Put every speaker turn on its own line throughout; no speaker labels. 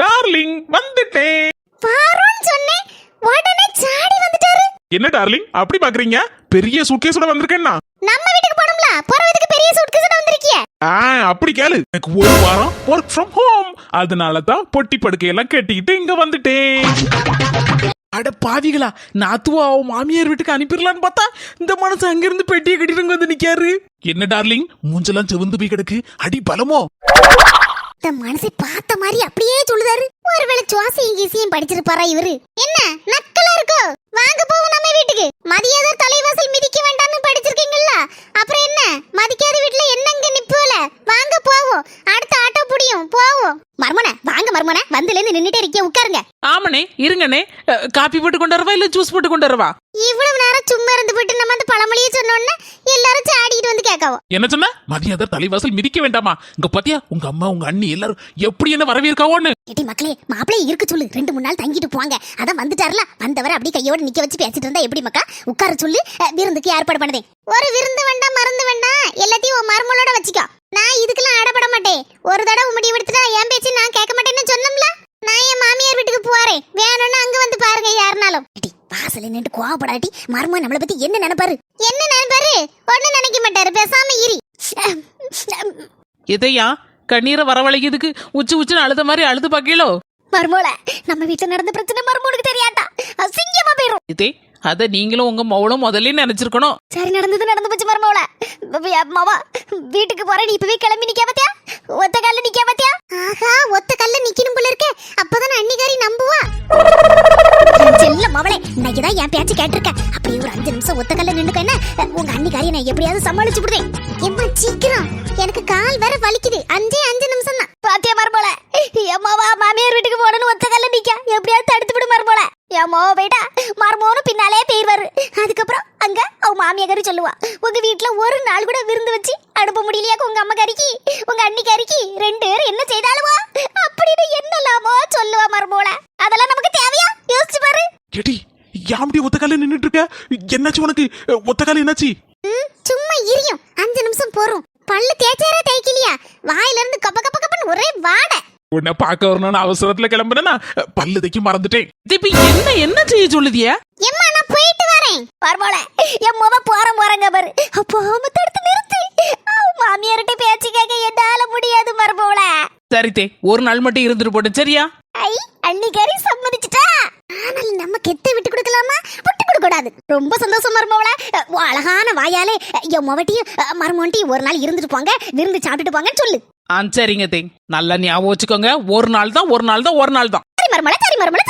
Darling வந்துட்டேன்.
வாரோன்னு சொன்னேன். உடனே சாடி வந்துட்டாரு.
என்ன டார்லிங் அப்படி பாக்குறீங்க? பெரிய சூட்கேஸோட வந்திருக்கேன்னா?
நம்ம வீட்டுக்கு போகணும்ல போறதுக்கு பெரிய சூட்கேஸ் வந்திருக்கிய.
ஆ அப்படி கேளு. எனக்கு ஒரு வாரம் ஒர்க் ஃப்ரம் ஹோம் அதனால தான் பொட்டி படுக்கையெல்லாம் கட்டிக்கிட்டு இங்க வந்துட்டேன்.
அட பாவிகளா நாத்துவா அவன் மாமியார் வீட்டுக்கு அனுப்பிடலான்னு பார்த்தா இந்த மனசு அங்கிருந்து பெட்டியை கட்டிட்டு இங்க வந்து நிக்காரு.
என்ன டார்லிங் மூஞ்செல்லாம் செவந்து போய் கிடக்கு. அடி பலமோ?
இந்த மனசை பார்த்த மாதிரி அப்படியே சொல்லுதாரு. ஒருவேளை சுவாசியும் கீசியும் படிச்சிருப்பாரா இவரு? என்ன? நக்கலா இருக்கோ? வாங்க போவோம் நம்ம வீட்டுக்கு. மதியாத தலைவாசல் மிதிக்க வேண்டாம்னு படிச்சிருக்கீங்கல்ல? அப்புறம் என்ன? மதிக்காத வீட்டுல என்னங்க நிப்போல வாங்க போவோம். அடுத்த ஆட்டோ புடியும் போவோம். மர்மன வாங்க மர்மன வந்துல இருந்து நின்னுட்டே இருக்கிய உட்காருங்க.
ஆமாண்ணே இருங்கண்ணே. அஹ், காப்பி போட்டு கொண்டு வரவா இல்ல ஜூஸ் போட்டு கொண்டு வரவா?
இவ்வளவு நேரம் சும்மா இருந்து போட்டு நம்ம அந்த பழமொழியை சொன்னோன்னே எல்லாரும் சாடிட்டு வந்து கேட்காவோ
என்ன சொன்ன? மதியாத தலைவாசல் மிதிக்க வேண்டாமா? இங்க பாத்தியா உங்க அம்மா உங்க அண்ணி எல்லாரும் எப்படி என்ன வரவேற்காவோன்னு
ஏடி மக்களே மாப்பிளே இருக்கு சொல்லு. ரெண்டு மூணு நாள் தங்கிட்டு போங்க. அதான் வந்துட்டாருல? வந்தவரை அப்படியே கையோட நிக்க வச்சு பேசிட்டு இருந்தா எப்படி மக்கா? உட்கார சொல்லு. அஹ், விருந்துக்கு ஏற்பாடு பண்ணதே. ஒரு விருந்து வேண்டாம் மருந்து வேண்டாம். எல்லாத்தையும் உன் மருமலோட வச்சுக்கோ. நான் இதுக்கெல்லாம் ஆடப்பட மாட்டேன். ஒரு தடவை முடிவு எடுத்துட்டா என் பேச்சு நான் கேட்க மாட்டேன்னு சொன்னோம்ல? நான் என் மாமியார் வீட்டுக்கு போறேன். வேணும்னா அங்க வந்து பாருங்க யாருனாலும். ஏடி வாசல்ல நின்று கோவப்படாட்டி மருமக நம்மளை பத்தி என்ன நினைப்பாரு? என்ன நினைப்பாரு? ஒண்ணு நினைக்க மாட்டாரு. பேசாம இரி.
எதையா? கண்ணீரை வரவழைக்கிறதுக்கு உச்சி உச்சின்னு அழுத மாதிரி அழுது பாக்கீங்களோ
மருமோல நம்ம வீட்டுல நடந்த பிரச்சனை மருமோனுக்கு தெரியாட்டா அசிங்கமா போயிரும்.
இதே அத நீங்களும் உங்க மவளும் முதல்ல நினைச்சிருக்கணும்.
சரி நடந்தது நடந்து போச்சு மருமோல மாமா வீட்டுக்கு போற நீ இப்பவே கிளம்பி நிக்க பாத்தியா ஒத்த கல்ல நிக்க பாத்தியா ஆஹா ஒத்த கல்ல நிக்கணும் போல இருக்கே. அப்பதான் அன்னிகாரி நம்புவா. செல்ல மவளே இன்னைக்கு தான் என் பேச்சு கேட்டிருக்க அப்படியே ஒரு அஞ்சு நிமிஷம் ஒத்த கல்ல நின்னுக்கன்னா உங்க அன்னிகாரியை நான் எப்படியாவது சமாளிச்சு விடுறேன். எம்மா சீக்கிரம். எனக்கு கால் வேற வலிக்குது. அஞ்சே அஞ்சு நிமிஷம் தான். பாத்தியா மருமோல எம்மாவா மாமியார் வீட்டுக்கு போகணும்னு ஒத்த கல்ல நிக்க. எப்படியாவது தடுத்து விடு மருமோல எம்மோ போயிட்டா மருமோனும் பின்னாலே போயிருவாரு அதுக்கப்புறம் அங்க அவ மாமியாரி சொல்லுவா. உங்க வீட்ல ஒரு நாள் கூட விருந்து வச்சு அனுப்ப முடியலையா உங்க அம்மா கறிக்கு உங்க அண்ணி கறிக்கு ரெண்டு பேரும் என்ன செய்தாலுவா? அப்படின்னு என்னலாமோ சொல்லுவா மருமோல அதெல்லாம் நமக்கு தேவையா? யோசிச்சு பாரு.
எடி யாம்படி ஒத்த கால நின்னுட்டு இருக்க என்னாச்சு உனக்கு? ஒத்த கால என்னாச்சு?
ம், சும்மா இரியும். அஞ்சு நிமிஷம் போறோம். பல்லு தேய்ச்சாரா தேய்க்கலையா? வாயில இருந்து கப்ப கப்ப கப்பன்னு ஒரே வாடை.
உன்னை பார்க்க வரணும்னு அவசரத்துல கிளம்புனா பல்லு தைக்க மறந்துட்டேன்.
இது இப்ப என்ன என்ன செய்ய சொல்லுதியா?
எம்மா நான் வரேன் பரவாயில்ல. என் முத போறேன் போறேங்க பாரு. அப்போ தடுத்து நிறுத்து. மாமியார்கிட்ட பேச்சு கேட்க என்னால முடியாது மரபோல
சரித்தே ஒரு நாள் மட்டும் இருந்துட்டு போட்டு சரியா?
ஐ அன்னிக்காரி சம்மதிச்சிட்டா? ஆனால் நம்ம கெத்த விட்டு கொடுக்கலாமா? விட்டு கொடுக்க கூடாது ரொம்ப சந்தோஷம் மருமவள அழகான வாயாலே என் முவட்டியும் மருமோன்ட்டியும் ஒரு நாள் இருந்துட்டு போங்க விருந்து சாப்பிட்டுட்டு போங்கன்னு சொல்லு.
ஆ சரிங்க தே. நல்லா ஞாபகம் வச்சுக்கோங்க. ஒரு நாள் தான் ஒரு நாள் தான் ஒரு நாள் தான்.
சரி மருமலை சரி மருமலை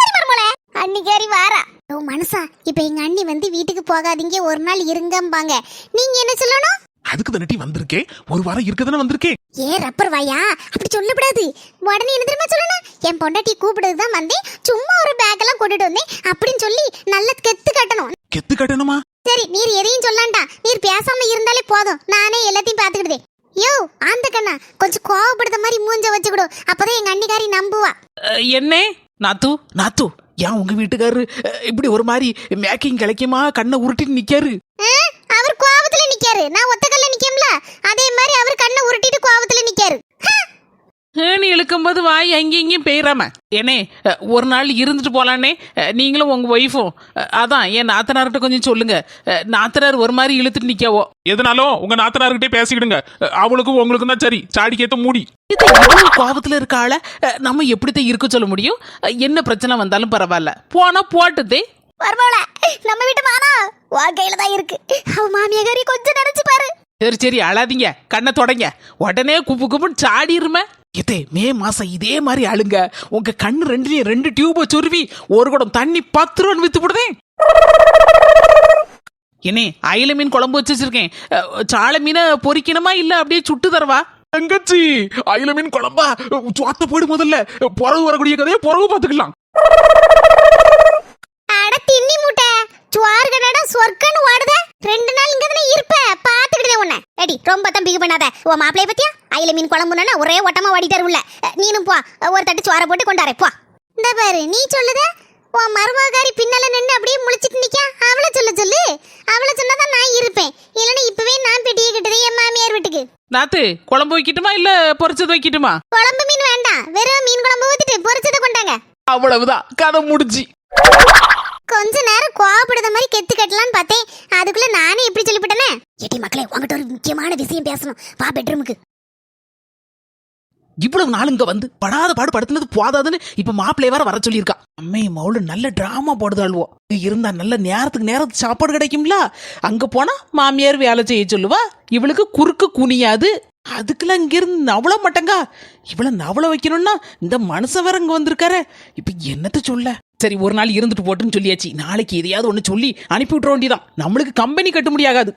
அன்னிக்காரி வாரா. ஓ மனசா இப்ப எங்க அண்ணி வந்து வீட்டுக்கு போகாதீங்க. ஒரு நாள் இருங்கம்பாங்க. நீங்க என்ன சொல்லணும்?
அதுக்கு தானட்டி வந்திருக்கேன் ஒரு வாரம் இருக்க தானே வந்திருக்கேன்
ஏ ரப்பர் வாயா? அப்படி சொல்லக்கூடாது. உடனே என்ன தெரியுமா சொல்லணும்? என் பொண்டாட்டி கூப்பிடுறது தான் வந்தேன். சும்மா ஒரு பேக் எல்லாம் கொண்டுட்டு வந்தேன். அப்படின்னு சொல்லி நல்ல கெத்து கட்டணும்.
கெத்து கட்டணுமா?
சரி நீர் எதையும் சொல்லாண்டா. நீர் பேசாம இருந்தாலே போதும். நானே எல்லாத்தையும் பாத்துக்கிடுதேன் யோ ஆந்த கண்ணா கொஞ்சம் கோவப்படுத்த மாதிரி மூஞ்ச வச்சுக்கிடு. அப்பதான் எங்க அன்னிக்காரி நம்புவா.
என்னே? நாத்து? நாத்து? ஏன் உங்க வீட்டுக்காரரு இப்படி ஒரு மாதிரி மேக்கிங் கிடைக்குமா கண்ணை உருட்டிட்டு நிக்காரு?
அவர் கோவத்துல நிக்காரு. நான் ஒத்த கல்ல நிக்கம்ல. அதே மாதிரி அவர் கண்ணை உருட்டிட்டு கோவத்துல நிக்காரு.
ஏணி இழுக்கும்போது வாய் அங்கேயும் இங்கேயும் பெய்றாம. ஏனே ஒரு நாள் இருந்துட்டு போலானே நீங்களும் உங்க ஒய்ஃபும் அதான் என் நாத்தனார்கிட்ட கொஞ்சம் சொல்லுங்க. நாத்தனார் ஒரு மாதிரி இழுத்துட்டு நிக்காவோ?
எதனாலும் உங்க நாத்தனார்கிட்டே பேசிக்கிடுங்க. அவளுக்கும் உங்களுக்கும் தான் சரி. சாடிக்கேத்த மூடி.
இது எவ்வளவு கோபத்துல இருக்க ஆள? நம்ம எப்படித்தான் இருக்க சொல்ல முடியும்? என்ன பிரச்சனை வந்தாலும் பரவாயில்ல. போனா போட்டுதே.
வரமாவல நம்ம வீட்டு மானா உன் கையில தான் இருக்கு. அவ மாமியாரி கொஞ்சம் நினைச்சு பாரு
சரி சரி அழாதீங்க. கண்ணை தொடங்க. உடனே குப்பு குப்புன்னு சாடிருமே. இதே மே மாசம் இதே மாதிரி அழுங்க உங்க கண்ணு ரெண்டுலயும் ரெண்டு டியூப சொருவி ஒரு குடம் தண்ணி பத்து ரூபான்னு வித்து போடுதேன் என்னே அயில மீன் குழம்பு வச்சு வச்சிருக்கேன் அஹ், சால மீனை பொரிக்கணுமா இல்ல அப்படியே சுட்டு தரவா?
தங்கச்சி அயில மீன் குழம்பா? சுவாத்த போடு முதல்ல. பிறகு வரக்கூடிய கதையை பிறகு பாத்துக்கலாம்
அட தின்னி முட்டை. சுவார் கடடா சொர்க்கன்னு ஓடுத ரெண்டு நாள் இங்க தானே இருப்ப பாத்துக்கிட்டே உன்னை அடி தம்பிக்கு பண்ணாத. உன் மாப்பிளைய பத்தியா? அயில மீன் குழம்புனா ஒரே ஓட்டமா ஓடிட்டாரு உள்ள. நீனும் போ. ஒரு தட்டு சுவார போட்டு கொண்டாரே. போ. இந்த பாரு நீ சொல்லுத? உன் மருமகாரி பின்னால நின்னு அப்படியே முழிச்சிட்டு நிக்கா அவளை சொல்ல சொல்லு. அவளை சொன்னாதான் நான் இருப்பேன். இல்லைன்னா இப்பவே நான் பெட்டியை கட்டுறேன் என் மாமியார் வீட்டுக்கு.
நாத்து குழம்பு வைக்கட்டுமா இல்ல பொரிச்சது வைக்கட்டுமா?
குழம்பு மீன் வேண்டாம். வெறும் மீன் குழம்பு ஊத்திட்டு பொரிச்சதை கொண்டாங்க.
அவ்வளவுதான். கதை முடிஞ்சு.
கொஞ்ச நேரம் கோவப்படுத மாதிரி கெத்து கட்டலான்னு பார்த்தேன். அதுக்குள்ள நானே இப்படி சொல்லிவிட்டனே? ஏட்டி மக்களே உங்ககிட்ட ஒரு முக்கியமான விஷயம் பேசணும். வா பெட்ரூமுக்கு
இவ்வளவு நாள் இங்க வந்து படாத பாடு படுத்துனது போதாதுன்னு இப்ப மாப்பிள்ளை வேற வர சொல்லியிருக்கா. அம்மே மவுளு நல்ல டிராமா போடுதாள்வோ இருந்தா நல்ல நேரத்துக்கு நேரத்துக்கு சாப்பாடு கிடைக்கும்ல? அங்க போனா மாமியார் வேலை செய்ய சொல்லுவா. இவளுக்கு குறுக்கு குனியாது. அதுக்கெல்லாம் இங்க இருந்து நவள மாட்டேங்க. இவள நவள வைக்கணும்னா இந்த மனுஷன் வேற இங்க வந்திருக்காரு. இப்ப என்னத்த சொல்ல? சரி ஒரு நாள் இருந்துட்டு போட்டுன்னு சொல்லியாச்சு. நாளைக்கு எதையாவது ஒண்ணு சொல்லி அனுப்பி விட்டுற வேண்டியதான் நம்மளுக்கு கம்பெனி கட்ட முடியாது.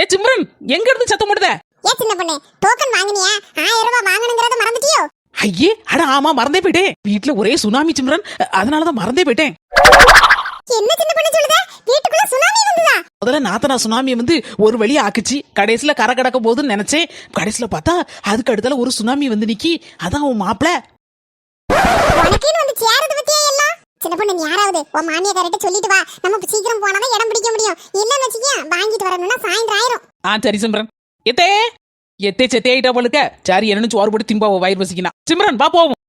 ஏ
சிம்ரன் எங்க இருந்து சத்தம் போடுத?
ஏ சின்ன பொண்ணு டோக்கன் வாங்கினியா? ஆயிரம் ரூபாய் வாங்கணுங்கிறத மறந்துட்டியோ?
ஐயே அட ஆமா மறந்தே போயிட்டேன். வீட்ல ஒரே சுனாமி சிம்ரன். அதனாலதான் மறந்தே போயிட்டேன்.
என்ன சின்ன பொண்ணு சொல்லுத? வீட்டுக்குள்ள சுனாமி வந்ததா?
முதல்ல நாத்தனா சுனாமி வந்து ஒரு வழி ஆக்குச்சு. கடைசியில கரை கடக்க போகுதுன்னு நினைச்சேன். கடைசியில பார்த்தா அதுக்கு அடுத்தால ஒரு சுனாமி வந்து நிக்கி. அதான் உன் மாப்பிள.
உனக்குன்னு வந்து சேரது பத்தியா எல்லாம் சின்ன பொண்ணு நீ யாராவது உன் மாமியார்கிட்ட சொல்லிட்டு வா. நம்ம சீக்கிரம் போனாதான் இடம் பிடிக்க முடியும். இல்லன்னு வச்சுக்கியா வாங்கிட்டு வரணும்னா சாயந்தரம் ஆயிரும்.
ஆ சரி சிம்ரன். எத்தே எத்தே செத்தே ஆயிட்டா போலுக்க. சரி என்னன்னு சோறு போட்டு திம்பா வயிறு பசிக்கினா சிம்ரன் பா போவோம்.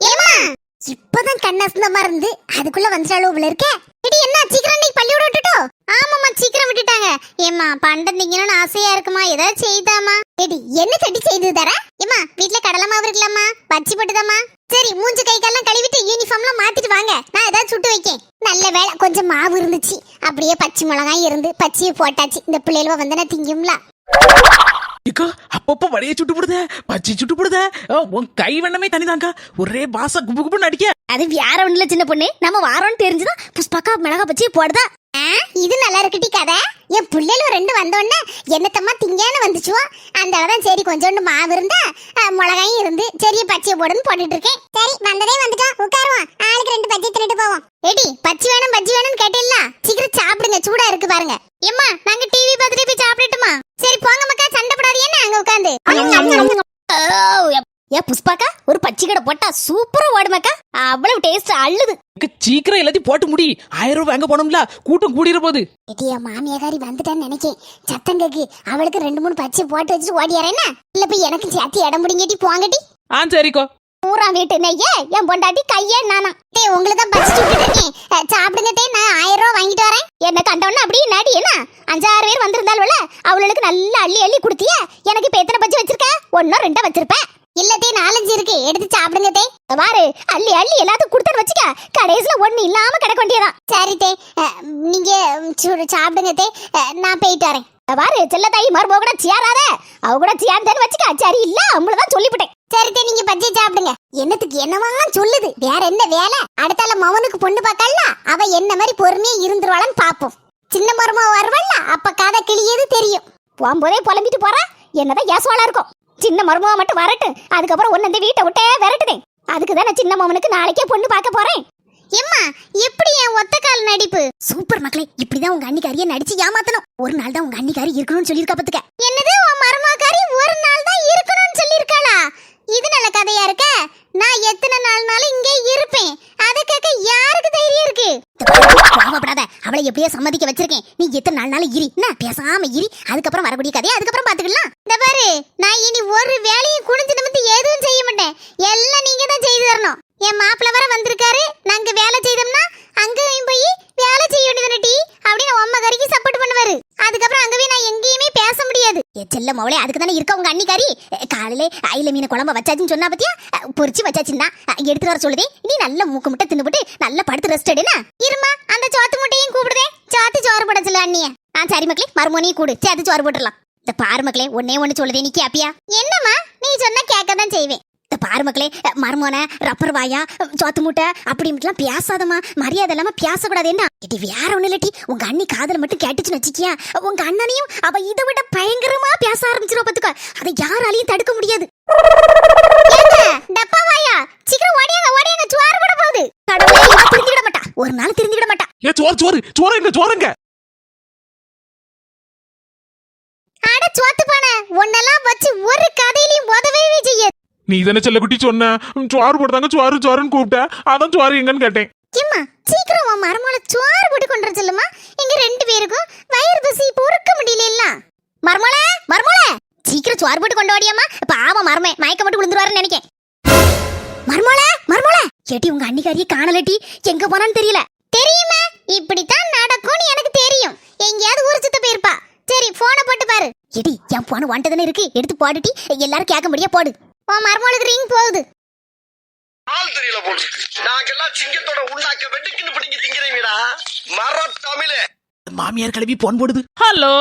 ஏமா இப்பதான் கண்ணசந்தமா இருந்து அதுக்குள்ள வந்துட்டாளோ உள்ள இருக்க. இடி என்ன சீக்கிரம் நீ பள்ளியோட விட்டுட்டோ? ஆமாம்மா சீக்கிரம் விட்டுட்டாங்க. ஏம்மா பண்டம் திங்கணும்னு ஆசையா இருக்குமா? ஏதாவது செய்தாமா? எடி என்ன சட்டி செய்து தர? ஏம்மா வீட்ல கடலை மாவு இருக்கலாமா? பச்சி போட்டுதாம்மா? சரி மூஞ்சு கை கால்லாம் கழுவிட்டு யூனிஃபார்ம்லாம் மாத்திட்டு வாங்க. நான் ஏதாவது சுட்டு வைக்கேன். நல்ல வேலை கொஞ்சம் மாவு இருந்துச்சு. அப்படியே பச்சை மிளகாய் இருந்து பச்சையை போட்டாச்சு. இந்த பிள்ளைகள வந்து நான் திங்கும்ல.
இக்கா அப்பப்ப வடைய சுட்டு போடுத. பச்சி சுட்டு போடுத. உன் கை வண்ணமே தனிதாங்க ஒரே பாச குபு குபுன்னு அடிக்க.
அது வேற ஒண்ணுல சின்ன பொண்ணு. நம்ம வாரோன்னு தெரிஞ்சுதான் புஷ்பாக்கா மிளகா பச்சி போடுதா. இது நல்லா இருக்குடி கதை. என் பிள்ளைல ரெண்டு வந்தோடனே என்னத்தம்மா திங்கன்னு வந்துச்சுவோ. அந்த அளவுதான் சரி கொஞ்சோண்டு மாவு இருந்தா மிளகாயும் இருந்து சரி பச்சையை போடுன்னு போட்டுட்டு இருக்கேன். சரி வந்ததே வந்துட்டோம். உட்காருவோம். ஆளுக்கு ரெண்டு பச்சை தின்னுட்டு போவோம். ஏடி பச்சி வேணும் பச்சி வேணும்னு கேட்டில்ல சீக்கிரம் சாப்பிடுங்க சூடா இருக்கு பாருங்க. ஏம்மா நாங்க டிவி பார்த்துட்டு போய் சாப்பிடட்டுமா? சரி போங்க மக்கா சண்டை போடாதீங்க அங்க உட்காந்து. ஏ புஷ்பாக்கா ஒரு பச்சை கடை போட்டா சூப்பரா ஓடுமாக்கா அவ்வளவு டேஸ்ட் அள்ளுது.
சீக்கிரம் எல்லாத்தையும் போட்டு முடி. ஆயிரம் ரூபாய் எங்க போனோம்ல கூட்டம் கூடிற போது.
எட்டியா மாமியாரி வந்துட்டான்னு நினைக்கேன் சத்தம் கேக்கு அவளுக்கு ரெண்டு மூணு பச்சை போட்டு வச்சுட்டு ஓடியாரேன்னா இல்ல போய் எனக்கு சேர்த்து இடம் முடிங்கட்டி போங்கட்டி.
ஆ சரிக்கோ.
பூரா வீட்டு நெய்ய என் பொண்டாட்டி கையே நானா. டேய் உங்களுக்கு தான் பச்சை சுட்டுட்டேனே சாப்பிடுங்க டேய் நான் ஆயிரம் ரூபாய் வாங்கிட்டு வரேன். என்ன கண்டவன அப்படியே நடி என்ன? அஞ்சாறு பேர் வந்திருந்தாலும் அவளுக்கு நல்லா அள்ளி அள்ளி கொடுத்திய. எனக்கு இப்ப எத்தனை பச்சை வச்சிருக்க? ஒன்னோ ரெண்டோ வச்சிருப்பேன். இல்லத்தே நாலஞ்சு இருக்கு. எடுத்து சாப்பிடுங்க தே. பாரு அள்ளி அள்ளி எல்லாத்தையும் கொடுத்தன்னு வச்சுக்க. கடைசியில ஒண்ணு இல்லாம கிடக்க வேண்டியதான் சரி தே. நீங்க சாப்பிடுங்க தே. நான் போயிட்டு வரேன். பாரு செல்ல தாய் மருமக கூட சியாராத. அவ கூட சியாந்தேன்னு வச்சுக்க. சரி இல்ல அவங்களதான் சொல்லிவிட்டேன். சரி தே நீங்க பஜ்ஜி சாப்பிடுங்க. என்னத்துக்கு என்னவா சொல்லுது. வேற என்ன வேலை? அடுத்தால மவனுக்கு பொண்ணு பார்க்கல அவ என்ன மாதிரி பொறுமையா இருந்துருவாளன்னு பாப்போம். சின்ன மருமக வருவாள்ல? அப்ப கதை கிளியது தெரியும். போகும்போதே புலம்பிட்டு போறா. என்னதான் ஏசுவாளா இருக்கும். சின்ன மருமக மட்டும் வரட்டும். அதுக்கப்புறம் ஒன்னு இந்த வீட்டை விட்டே விரட்டுதே அதுக்கு தான் சின்ன மவனுக்கு நாளைக்கே பொண்ணு பார்க்க போறேன். எம்மா எப்படி என் ஒத்த கால் நடிப்பு? சூப்பர் மக்களே இப்படிதான் உங்க அன்னிக்காரிய நடிச்சு ஏமாத்தணும். ஒரு நாள் தான் உங்க அன்னிக்காரி இருக்கணும்னு சொல்லியிருக்கா பத்துக்க. என்னது உன் மருமகாரி ஒரு நாள் தான் இருக்கணும்னு சொல்லியிருக்காளா? இது நல்ல கதையா இருக்க நான் எத்தனை நாள்னாலும் இங்கே இருப்பேன் அதை கேட்க யாருக்கு தைரியம் இருக்கு கோவப்படாத அவளை எப்படியோ சம்மதிக்க வச்சிருக்கேன். நீ எத்தனை நாள்னாலும் இரி. நான் பேசாம இரி. அதுக்கப்புறம் வரக்கூடிய கதையை அதுக்கப்புறம் பாத்துக்கலாம் இந்த பாரு நான் இனி ஒரு வேலையும் குனிஞ்சு நிமித்து எதுவும் செய்ய மாட்டேன். எல்லாம் நீங்க தான் செய்து தரணும். என் மாப்பிள்ள வர வந்திருக்காரு. நாங்க வேலை செய்தோம்னா அங்கேயும் போய் வேலை செய்ய வேண்டியது டீ அப்படின்னு உம்மா கறிக்கு சப்போர்ட் பண்ணுவாரு அதுக்கப்புறம் அங்க போய் நான் எங்கேயுமே பேச முடியாது ஏ செல்ல மவளே அதுக்கு தானே இருக்க உங்க அன்னிக்காரி? அஹ், காலையிலே அயில மீன் குழம்ப வச்சாச்சுன்னு சொன்னா பத்தியா? பொறிச்சு பொரிச்சு வச்சாச்சுன்னா எடுத்து எடுத்துட்டு வர சொல்லுதே நீ நல்ல மூக்கு முட்டை தின்னுபிட்டு நல்லா படுத்து ரெஸ்ட் எடுனா இருமா அந்த சோத்து முட்டையும் கூப்பிடுதே. சோத்து சோறு போட சொல்ல அண்ணிய. ஆ சரி மக்களே மறுமோனையும் கூடு சேர்த்து சோறு போட்டுடலாம். இந்த பாரு மக்களே ஒன்னே ஒண்ணு சொல்லுதே நீ கேப்பியா? என்னம்மா நீ சொன்னா கேட்க தான் செய்வேன். பாரு மக்களே மருமோன ரப்பர் வாயா சோத்து மூட்டை அப்படின்ட்டுலாம் பேசாதம்மா மரியாதை இல்லாம பேசக்கூடாது என்ன? இது வேற ஒண்ணு இல்லட்டி உங்க அண்ணி காதல மட்டும் கேட்டுச்சுன்னு வச்சுக்கியா? உங்க அண்ணனையும் அவ இதை விட பயங்கரமா பேச ஆரம்பிச்சிருவா பாத்துக்க. அதை யாராலையும் தடுக்க முடியாது. டப்பா வாயா. சீக்கிரம் ஓடியாங்க ஓடியாங்க. சுவாறு போட போகுது. கடவுளே திருந்திட மாட்டா. ஒரு நாள் திருந்திட மாட்டா.
ஏ சோறு சோறு சோறுங்க சோறுங்க
அட சோத்து பானை. உன்னெல்லாம் வச்சு ஒரு கதையிலையும் உதவவே செய்ய
நீ தானே செல்லக்குட்டி சொன்ன? சுவாறு சோறு சுவாறு சோறு சோறுன்னு அதான் சோறு எங்கன்னு கேட்டேன்.
ஏம்மா சீக்கிரம் உன் மரமோல சுவாறு போட்டு கொண்டு வர சொல்லுமா. எங்க ரெண்டு பேருக்கும் வயிறு பசி பொறுக்க முடியல எல்லாம் மரமோல சீக்கிரம் சுவாறு போட்டு கொண்டு வாடியாம்மா. பாவம் மரமே மயக்க மட்டும் விழுந்துருவாருன்னு நினைக்கேன். மருமலை மருமலை ஏட்டி உங்க அன்னிக்காரியை காணலட்டி எங்க போனான்னு தெரியல. தெரியுமா இப்படித்தான் நடக்கும்னு எனக்கு தெரியும். எங்கேயாவது ஊர் சுத்த போயிருப்பா. சரி போனை போட்டு பாரு. எடி என் போன வாண்டதுன்னு இருக்கு. எடுத்து போட்டுட்டி எல்லாரும் கேட்க முடியா போடு. உன் மருமகளுக்கு ரிங் போகுது.
ஆள் தெரியல போட்டுருக்கு நாங்கெல்லாம் சிங்கத்தோட உண்ணாக்க வெட்டுக்குன்னு பிடிங்கி திங்கிறீங்கடா மர தமிழே.
மாமியார் கிளம்பி போன் போடுது. ஹலோ?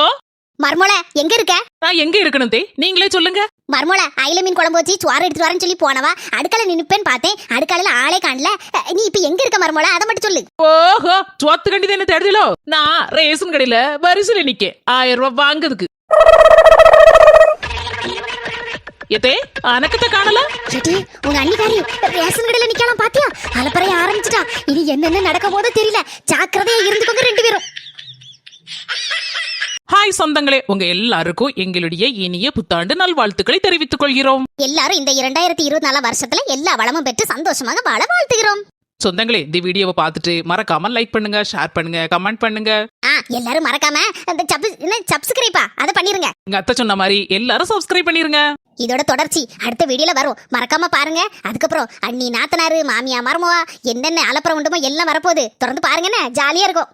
மருமலை எங்க இருக்க?
நான் எங்க இருக்கணும் தே? நீங்களே சொல்லுங்க.
மர்மோல அயில மீன் குழம்பு வச்சு சோறு எடுத்து வரேன்னு சொல்லி போனவா? அடுக்கல நின்னுப்பேன்னு பார்த்தேன். அடுக்கலையில ஆளே காணல. நீ இப்ப எங்க இருக்க மர்மோல அதை மட்டும் சொல்லு.
ஓஹோ சொத்து கண்டி என்ன தேடுதலோ? நான் ரேஷன் கடையில வரிசையில நிக்க ஆயிரம் ரூபாய் வாங்குறதுக்கு. எதே அனக்கத்தை காணல?
ஏடி உங்க அண்ணிக்காரி ரேஷன் கடையில நிக்கலாம் பாத்தியா? அலப்பறைய ஆரம்பிச்சிட்டா. இனி என்னென்ன நடக்க போதோ தெரியல. ஜாக்கிரதையா இருந்துக்கோங்க ரெண்டு பேரும்.
ஹாய் சொந்தங்களே. உங்க எல்லாருக்கும் எங்களுடைய இனிய புத்தாண்டு நல்வாழ்த்துக்களை தெரிவித்துக் கொள்கிறோம்.
எல்லாரும் இந்த இரண்டாயிரத்தி இருபத்தி நாலாம் வருஷத்துல எல்லா வளமும் பெற்று சந்தோஷமாக வாழ வாழ்த்துகிறோம்.
சொந்தங்களே இந்த வீடியோவை பார்த்துட்டு மறக்காம லைக் பண்ணுங்க ஷேர் பண்ணுங்க கமெண்ட் பண்ணுங்க.
எல்லாரும் மறக்காம சப்ஸ்கிரைப்பா அதை பண்ணிருங்க.
எங்க அத்தை சொன்ன மாதிரி எல்லாரும் சப்ஸ்கிரைப் பண்ணிருங்க.
இதோட தொடர்ச்சி அடுத்த வீடியோல வரும். மறக்காம பாருங்க. அதுக்கப்புறம் அண்ணி நாத்தனாரு மாமியா மருமவா என்னென்ன அலப்புறம் உண்டுமோ எல்லாம் வரப்போகுது. தொடர்ந்து பாருங்கண்ணே ஜாலியா இருக்கும்.